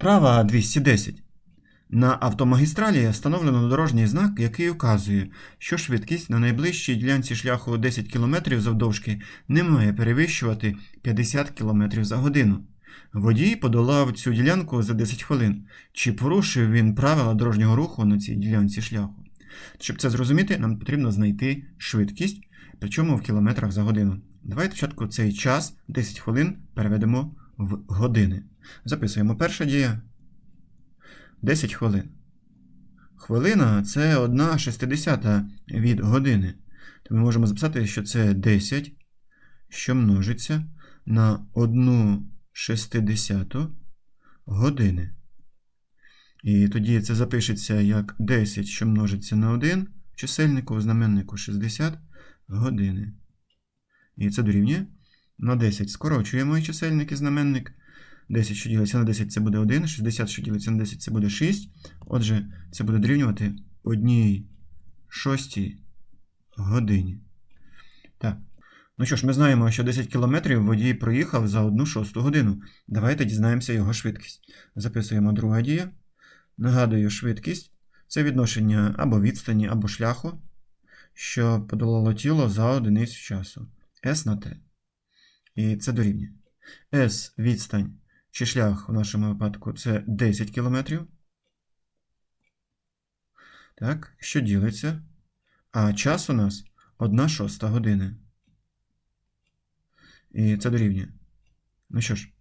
Права 210. На автомагістралі встановлено дорожній знак, який указує, що швидкість на найближчій ділянці шляху 10 км завдовжки не має перевищувати 50 км за годину. Водій подолав цю ділянку за 10 хвилин. Чи порушив він правила дорожнього руху на цій ділянці шляху? Щоб це зрозуміти, нам потрібно знайти швидкість, причому в кілометрах за годину. Давайте спочатку цей час 10 хвилин переведемо в години. Записуємо перша дія. 10 хвилин. Хвилина це 1 шестидесята від години. То ми можемо записати, що це 10, що множиться на 1 шестидесяту години. І тоді це запишеться як 10, що множиться на 1 в чисельнику, в знаменнику 60 години. І це дорівнює. На 10 скорочуємо і чисельник і знаменник. 10, що ділиться на 10, це буде 1, 60, що ділиться на 10, це буде 6. Отже, це буде дорівнювати 1 шостій годині. Так. Ну що ж, ми знаємо, що 10 км водій проїхав за 1 шосту годину. Давайте дізнаємося його швидкість. Записуємо друга дія. Нагадую, швидкість це відношення або відстані, або шляху, що подолало тіло за одиницю часу. S на T. І це дорівнює. S відстань чи шлях у нашому випадку це 10 км. Так, що ділиться? А час у нас 1 шоста години. І це дорівнює. Ну що ж,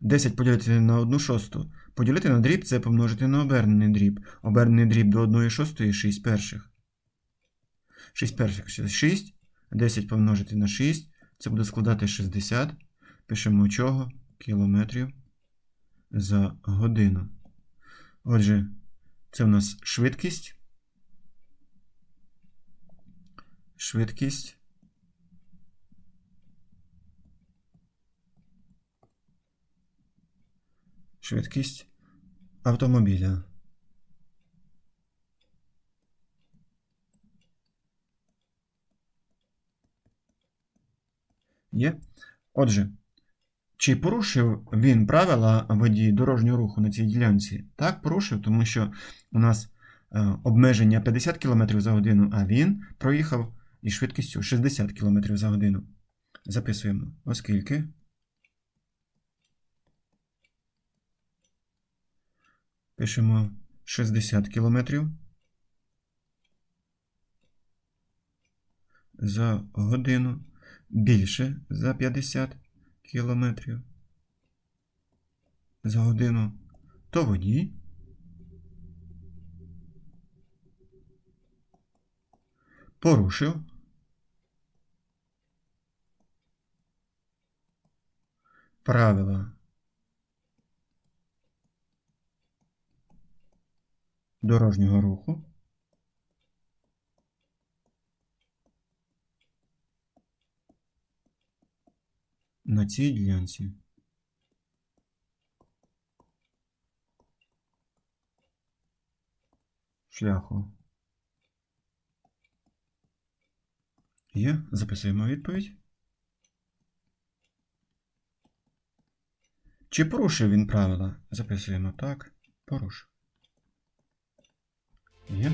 10 поділити на 1 шосту. Поділити на дріб це помножити на обернений дріб. Обернений дріб до 1 шостої 6 перших. 6 перших це 6. 10 помножити на 6. Це буде складати 60. Пишемо чого? Кілометрів за годину. Отже, це в нас швидкість. Швидкість. Швидкість автомобіля. Є? Отже, чи порушив він правила водій дорожнього руху на цій ділянці? Так, порушив, тому що у нас е, обмеження 50 км за годину, а він проїхав із швидкістю 60 км за годину. Записуємо, оскільки. Пишемо 60 км за годину більше за 50 кілометрів за годину, то водій порушив правила дорожнього руху на цій ділянці. Шляху. Є, записуємо відповідь. Чи порушив він правила? Записуємо так. Порушив. Є.